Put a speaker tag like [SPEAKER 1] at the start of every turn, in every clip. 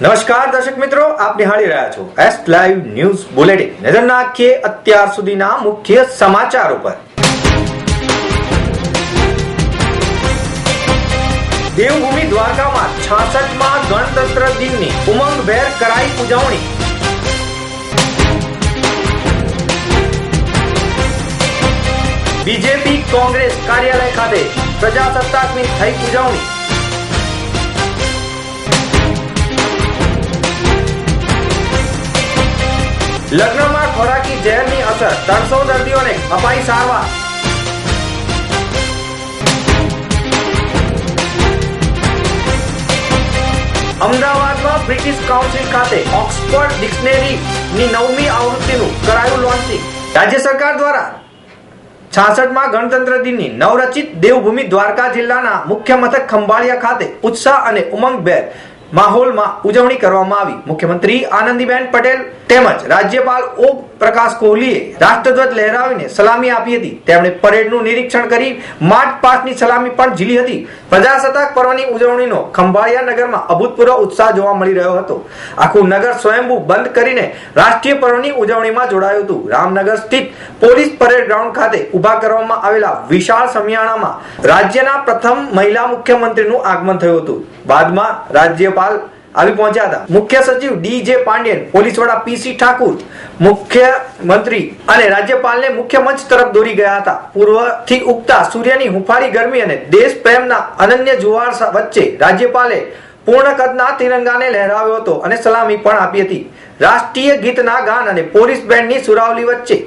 [SPEAKER 1] નમસ્કાર દર્શક મિત્રો, આપ નિહાળી રહ્યા છો એસ લાઈવ ન્યૂઝ બુલેટિન નજર નાખીએ અત્યાર સુધીના મુખ્ય સમાચારો પર. દેવભૂમિ દ્વારકામાં છાસઠમાં ગણતંત્ર દિનની ઉમંગભેર કરાઈ ઉજવણી. બીજેપી કોંગ્રેસ કાર્યાલય ખાતે પ્રજાસત્તાકની થઈ ઉજવણી. લગ્નમાં ખોરાકી ઝેરની અસર, ત્રણસો દર્દીઓને અપાઈ સારવાર. અમદાવાદમાં બ્રિટિશ કાઉન્સિલ ખાતે ઓક્સફર્ડ ડિક્શનરીની નવમી આવૃત્તિનું કરાયું લોન્ચિંગ. રાજ્ય સરકાર દ્વારા છાસઠમાં ગણતંત્ર દિનની નવરચિત દેવભૂમિ દ્વારકા જિલ્લાના મુખ્ય મથક ખંભાળિયા ખાતે ઉત્સાહ અને ઉમંગભેર માહોલમાં ઉજવણી કરવામાં આવી. મુખ્યમંત્રી આનંદીબેન પટેલ તેમજ રાજ્યપાલ ઓમ પ્રકાશ કોહલીએ રાષ્ટ્રધ્વજ લહેરાવીને સલામી આપી હતી. તેમણે પરેડનું નિરીક્ષણ કરી માર્ચ પાસ્ટની સલામી પણ ઝીલી હતી. પ્રજાસત્તાક પર્વની ઉજવણીનો ખંભાળિયા નગરમાં અભૂતપૂર્વ ઉત્સાહ જોવા મળી રહ્યો હતો. આખું નગર સ્વયંભૂ બંધ કરીને રાષ્ટ્રીય પર્વની ઉજવણીમાં જોડાયું હતું. રામનગર સ્થિત પોલીસ પરેડ ગ્રાઉન્ડ ખાતે ઊભા કરવામાં આવેલા વિશાળ સમિયાણામાં રાજ્યના પ્રથમ મહિલા મુખ્યમંત્રીનું આગમન થયું હતું. બાદમાં રાજ્યપાલ આવી પહોંચ્યા હતા. મુખ્ય સચિવ ડી જે પાંડેન પોલીસ વડા પીસી ઠાકુર મુખ્યમંત્રી અને રાજ્યપાલને મુખ્ય મંચ તરફ દોરી ગયા હતા. પૂર્વથી ઉગતા સૂર્યની હુંફાળી ગરમી અને દેશ પ્રેમના અનન્ય જુવાળ વચ્ચે રાજ્યપાલે પૂર્ણ કદના તિરંગાને લહેરાવ્યો હતો અને સલામી પણ આપી હતી. રાષ્ટ્રીય ગીતના ગાન અને પોલીસ બેન્ડની સુરાવલી વચ્ચે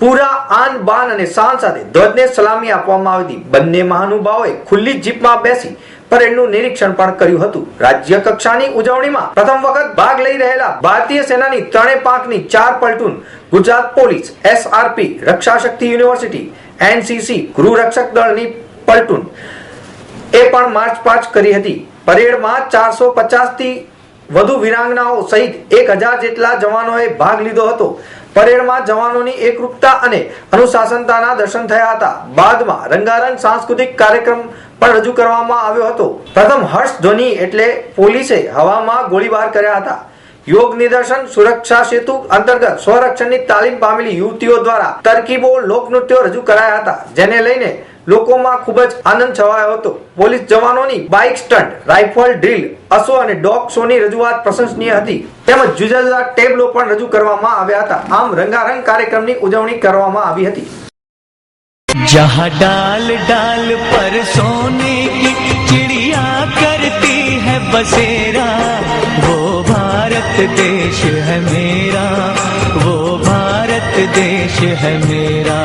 [SPEAKER 1] પૂરા આન બાન અને શાન સાથે ધ્વજને સલામી આપવામાં આવી હતી. બંને મહાનુભાવોએ ખુલ્લી જીપમાં બેસી પરેડનું નિરીક્ષણ પણ કર્યું હતું. રાજ્ય કક્ષાની ઉજવણીમાં પ્રથમ વખત ભાગ લઈ રહેલા ભારતીય સેનાની ત્રણે પાંખની ચાર platoon Gujarat police SRP Raksha Shakti university NCC ગૃહ રક્ષક દળની પલટૂન એ પણ માર્ચ પાસ્ટ કરી હતી. પરેડમાં ચારસો થી વધુ વિરાંગનાઓ સહિત એક હજાર જેટલા જવાનોએ ભાગ લીધો હતો. પરેડમાં જવાનોની એકરૂપતા અને અનુશાસનતાના દર્શન થયા હતા. બાદમાં રંગારંગ સાંસ્કૃતિક કાર્યક્રમ પણ રજૂ કરવામાં આવ્યો હતો. પ્રથમ હર્ષ ધ્વનિ એટલે પોલીસે હવામાં ગોળીબાર કર્યા હતા. યોગ નિદર્શન, સુરક્ષા સેતુ અંતર્ગત સ્વરક્ષણની તાલીમ પામેલી યુવતીઓ દ્વારા તરકીબો, લોકનૃત્યો રજૂ કરાયા હતા, જેને લઈને લોકોમાં ખૂબ જ આનંદ છવાયો હતો. પોલીસ જવાનોની બાઇક સ્ટન્ટ, રાઇફલ ડ્રીલ અસો અને ડોગ શોની રજૂઆત પ્રશંસનીય હતી. તેમજ જુદા જુદા ટેબલો પણ રજૂ કરવામાં આવ્યા હતા. આમ રંગારંગ કાર્યક્રમની ઉજવણી કરવામાં આવી હતી.
[SPEAKER 2] જહા ડાલ ડાલ પર સોને કી ચિડિયા કરતી હૈ બસેરા भारत देश है मेरा वो भारत देश है मेरा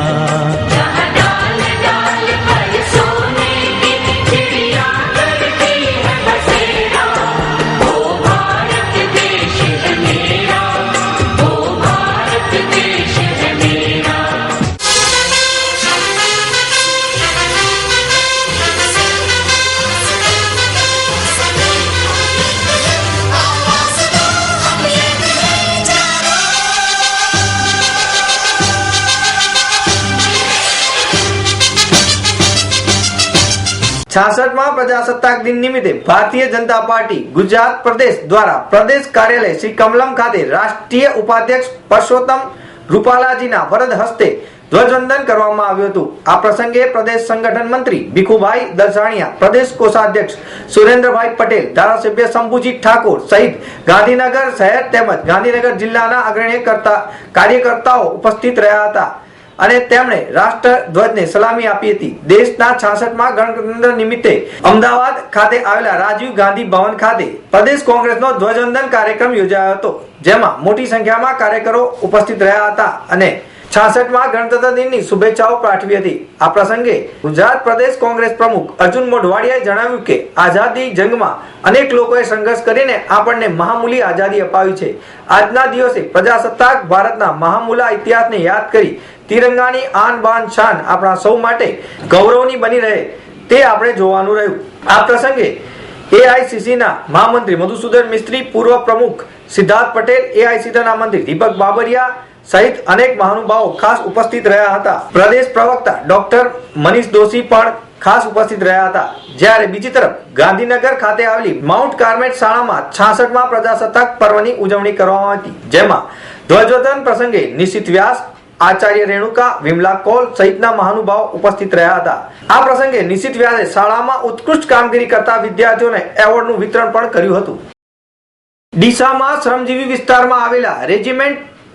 [SPEAKER 1] છાસઠમાં પ્રજાસત્તાક દિન નિમિત્તે ભારતીય જનતા પાર્ટી ગુજરાત પ્રદેશ દ્વારા પ્રદેશ કાર્યાલય શ્રી કમલમ ખાતે રાષ્ટ્રીય ઉપાધ્યક્ષ પરસોત્તમ રૂપાલાજીના વરદ હસ્તે ધ્વજવંદન કરવામાં આવ્યું હતું. આ પ્રસંગે પ્રદેશ સંગઠન મંત્રી ભીખુભાઈ દલસાણિયા પ્રદેશ કોષાધ્યક્ષ સુરેન્દ્રભાઈ પટેલ, ધારાસભ્ય શંભુજી ઠાકોર સહિત ગાંધીનગર શહેર તેમજ ગાંધીનગર જિલ્લાના અગ્રણી કરતા કાર્યકર્તાઓ ઉપસ્થિત રહ્યા હતા. અને તેમણે રાષ્ટ્રધ્વજને સલામી આપી હતી. દેશના છાસઠમાં ગણતંત્ર નિમિત્તે અમદાવાદ ખાતે આવેલા રાજીવ ગાંધી ભવન ખાતે પ્રદેશ કોંગ્રેસનો ધ્વજવંદન કાર્યક્રમ યોજાયો હતો, જેમાં મોટી સંખ્યામાં કાર્યકરો ઉપસ્થિત રહ્યા હતા અને છાસઠમાં ગણતંત્ર દિનની શુભેચ્છાઓ પાઠવી હતી. આ પ્રસંગે ગુજરાત પ્રદેશ કોંગ્રેસ પ્રમુખ અર્જુન મોઢવાડિયાએ જણાવ્યું કે આઝાદી જંગમાં અનેક લોકોએ સંઘર્ષ કરીને આપણને મહામૂલી આઝાદી અપાવી છે. આજના દિવસે પ્રજાસત્તાક ભારતના મહામૂલા ઇતિહાસને યાદ કરી તિરંગાની આન બાન શાન આપણા સૌ માટે ગૌરવની બની રહે તે આપણે જોવાનું રહ્યું. આ પ્રસંગે એઆઈસીસીના મહામંત્રી મધુસૂદન મિસ્ત્રી, પૂર્વ પ્રમુખ સિદ્ધાર્થ પટેલ, એઆઈસીસીના મંત્રી દીપક બાબરિયા સહિત અનેક મહાનુભાવો ખાસ ઉપસ્થિત રહ્યા હતા. પ્રદેશ પ્રવક્તા ડોક્ટર મનીષ દોશી પણ ખાસ ઉપસ્થિત રહ્યા હતા. જ્યારે બીજી તરફ ગાંધીનગર ખાતે આવેલી માઉન્ટ કાર્મેટ શાળામાં છાસઠમાં પ્રજાસત્તાક પર્વની ઉજવણી કરવામાં હતી. જેમાં ધ્વજવંદન પ્રસંગે નિશ્ચિત વ્યાસ, આચાર્ય રેણુકા, વિમલા કોલ સહિતના મહાનુભાવો ઉપસ્થિત રહ્યા હતા. આ પ્રસંગે નિશ્ચિત વ્યાસે શાળામાં ઉત્કૃષ્ટ કામગીરી કરતા વિદ્યાર્થીઓને એવોર્ડનું વિતરણ પણ કર્યું હતું. ડીસામાં શ્રમજીવી વિસ્તારમાં આવેલા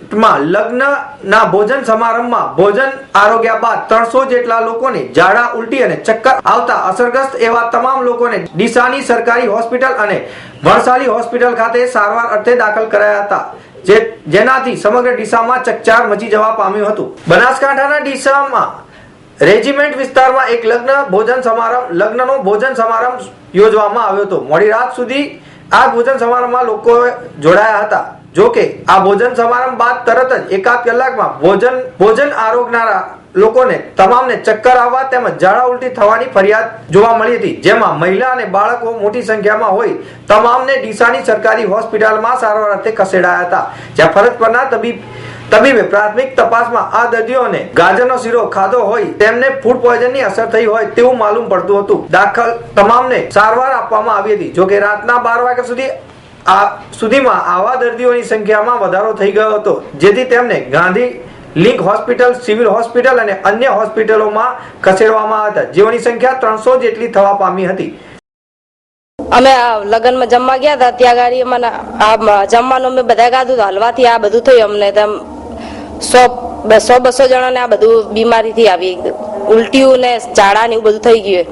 [SPEAKER 1] રેજિમેન્ટમાં લગ્નના ભોજન સમારંભમાં ભોજન આરોગ્યા બાદ ત્રણસો જેટલા લોકોને ઝાડા ઉલટી અને ચક્કર આવતા અસરગ્રસ્ત એવા તમામ લોકોને ડીસાની સરકારી હોસ્પિટલ અને વણસાલી હોસ્પિટલ ખાતે સારવાર અર્થે દાખલ કરાયા હતા. જે જેનાથી સમગ્ર ડીસામાં ચકચાર મચી જવા પામ્યું હતું. બનાસકાંઠાના ડીસામાં રેજિમેન્ટ વિસ્તારમાં એક લગ્ન ભોજન સમારંભ, લગ્નનો ભોજન સમારંભ યોજવામાં આવ્યો હતો. મોડી રાત સુધી આ ભોજન સમારંભમાં લોકો જોડાયા હતા. જો કે આ ભોજન સમારંભ બાદ તરત જ એકાદ કલાકમાં ભોજન ભોજન આરોગનારા લોકોને તમામને ચક્કર આવવા તેમજ ઝાડા ઉલટી થવાની ફરિયાદ જોવા મળી હતી. જેમાં મહિલા અને બાળકો મોટી સંખ્યામાં હોય તમામને ડીસાની સરકારી હોસ્પિટલમાં સારવાર અર્થે ખસેડાયા હતા. જ્યાં ફરજ પરના તબીબ, તબીબે પ્રાથમિક તપાસમાં આ દર્દીઓને ગાજરનો શીરો ખાધો હોય તેમને ફૂડ પોઈઝનની અસર થઈ હોય તેવું માલુમ પડતું હતું. દાખલ તમામને સારવાર આપવામાં આવી હતી. જોકે રાતના બાર વાગ્યા સુધી આ સુધીમાં આવા દર્દીઓની સંખ્યામાં વધારો થઈ ગયો હતો, જેથી તેમને Gandhi link hospital, civil hospital અને અન્ય હોસ્પિટલોમાં ખસેડવામાં હતા. જેઓની સંખ્યા ત્રણસો જેટલી થવા પામી હતી.
[SPEAKER 3] અમે આ લગ્નમાં જમવા ગયા હતા, ત્યાં ગાડી મને આ જમવાનું અમે બધા ગાધું હલવાથી આ બધું થયું. અમને તેમ સો સો બસો જણાને આ બધું બીમારીથી આવી ઉલટીયું ને ઝાડા ને એવું બધું થઈ ગયું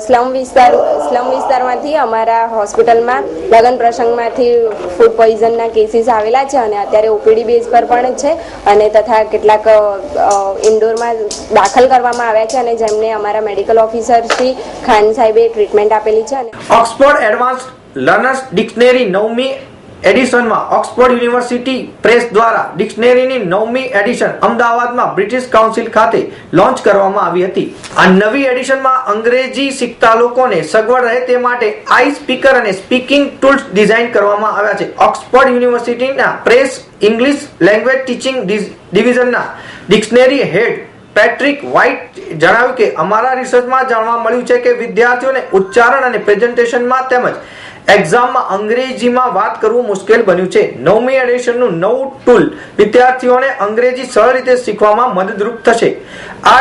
[SPEAKER 4] સ્લમ વિસ્તાર સ્લમ વિસ્તારમાંથી અમારા હોસ્પિટલમાં લગ્ન પ્રસંગમાંથી ફૂડ પોઈઝનના કેસીસ આવેલા છે અને અત્યારે ઓપીડી બેઝ પર પણ છે અને તથા કેટલાક ઇન્ડોરમાં દાખલ કરવામાં આવ્યા છે અને જેમને અમારા મેડિકલ ઓફિસર શ્રી ખાન સાહેબે ટ્રીટમેન્ટ આપેલી છે અને
[SPEAKER 1] ઓક્સફોર્ડ એડવાન્સ લર્નર્સ ડિક્શનરી નવમી એડિશનમાં ઓક્સફોર્ડ યુનિવર્સિટી પ્રેસ દ્વારા ડિક્શનરીની નવમી એડિશન અમદાવાદમાં બ્રિટિશ કાઉન્સિલ ખાતે લોન્ચ કરવામાં આવી હતી. આ નવી એડિશનમાં અંગ્રેજી શીખતા લોકોને સગવડ રહે તે માટે આઈ સ્પીકર અને સ્પીકિંગ ટૂલ્સ ડિઝાઇન કરવામાં આવ્યા છે. ઓક્સફોર્ડ યુનિવર્સિટીના પ્રેસ ઇંગ્લિશ લેંગ્વેજ ટીચિંગ ડિવિઝનના ડિક્શનરી હેડ પેટ્રિક વ્હાઇટ જણાવ્યું કે, અમારા રિસર્ચમાં જાણવા મળ્યું છે કે વિદ્યાર્થીઓને ઉચ્ચારણ અને પ્રેઝન્ટેશનમાં તેમજ એક્ઝામમાં અંગ્રેજીમાં વાત કરવું મુશ્કેલ બન્યું છે. નવમી એડિશનનું નવું ટૂલ વિદ્યાર્થીઓને અંગ્રેજી સરળ રીતે શીખવામાં મદદરૂપ થશે. આ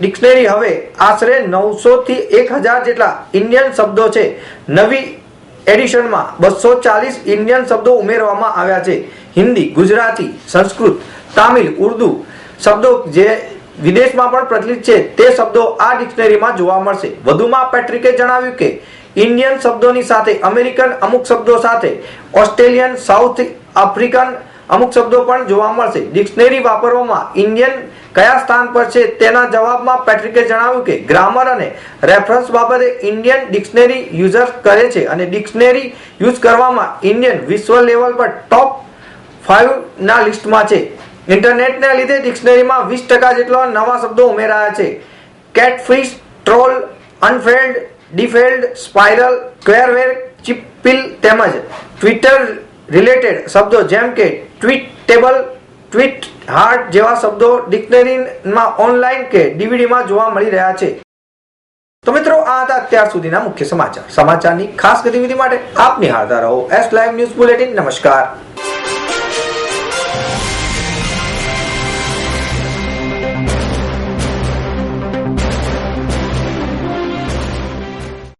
[SPEAKER 1] ડિક્શનરી હવે આશરે નવસો થી એક હજાર જેટલા ઇન્ડિયન શબ્દો છે. નવી એડિશનમાં બસો ચાલીસ ઇન્ડિયન શબ્દો ઉમેરવામાં આવ્યા છે. હિન્દી, ગુજરાતી, સંસ્કૃત, તામિલ, ઉર્દુ શબ્દો જે વિદેશમાં પણ પ્રચલિત છે, તે શબ્દો આ ડિક્શનરીમાં જોવા મળશે. વધુમાં પેટ્રિકે જણાવ્યું કે ઇન્ડિયન શબ્દોની સાથે, અમેરિકન અમુક શબ્દો સાથે, ઓસ્ટ્રેલિયન, સાઉથ આફ્રિકન અમુક શબ્દો પણ જોવા મળશે. ડિક્શનરી વાપરવામાં ઇન્ડિયન કયા સ્થાન પર છે તેના જવાબમાં પેટ્રિકે જણાવ્યું કે ગ્રામર અને રેફરન્સ બાબતે ઇન્ડિયન ડિક્શનરી યુઝર કરે છે અને ડિક્શનરી યુઝ કરવામાં ઇન્ડિયન વિશ્વ લેવલ પર ટોપ ફાઇવ ના લિસ્ટમાં છે. ઇન્ટરનેટને લીધે ડિક્શનરીમાં વીસ ટકા જેટલા નવા શબ્દો ઉમેરાયા છે. કેટફિશ, ટ્રોલ, અનફેલ્ડ ડિફેલ્ડ, સ્પાઇરલ, ક્વેરવેર ચિપિલ તેમજ ટ્વિટર રિલેટેડ શબ્દો જેમ કે ટ્વીટેબલ, ટ્વીટ હાર્ટ જેવા શબ્દો ડિક્શનરીમાં ઓનલાઈન કે ડીવીડીમાં જોવા મળી રહ્યા છે. તો મિત્રો, આ હતા અત્યાર સુધીના મુખ્ય સમાચાર. સમાચારની ખાસ ગતિવિધિ માટે આપ નિહાળતા રહો એસ લાઈવ ન્યૂઝ બુલેટિન નમસ્કાર.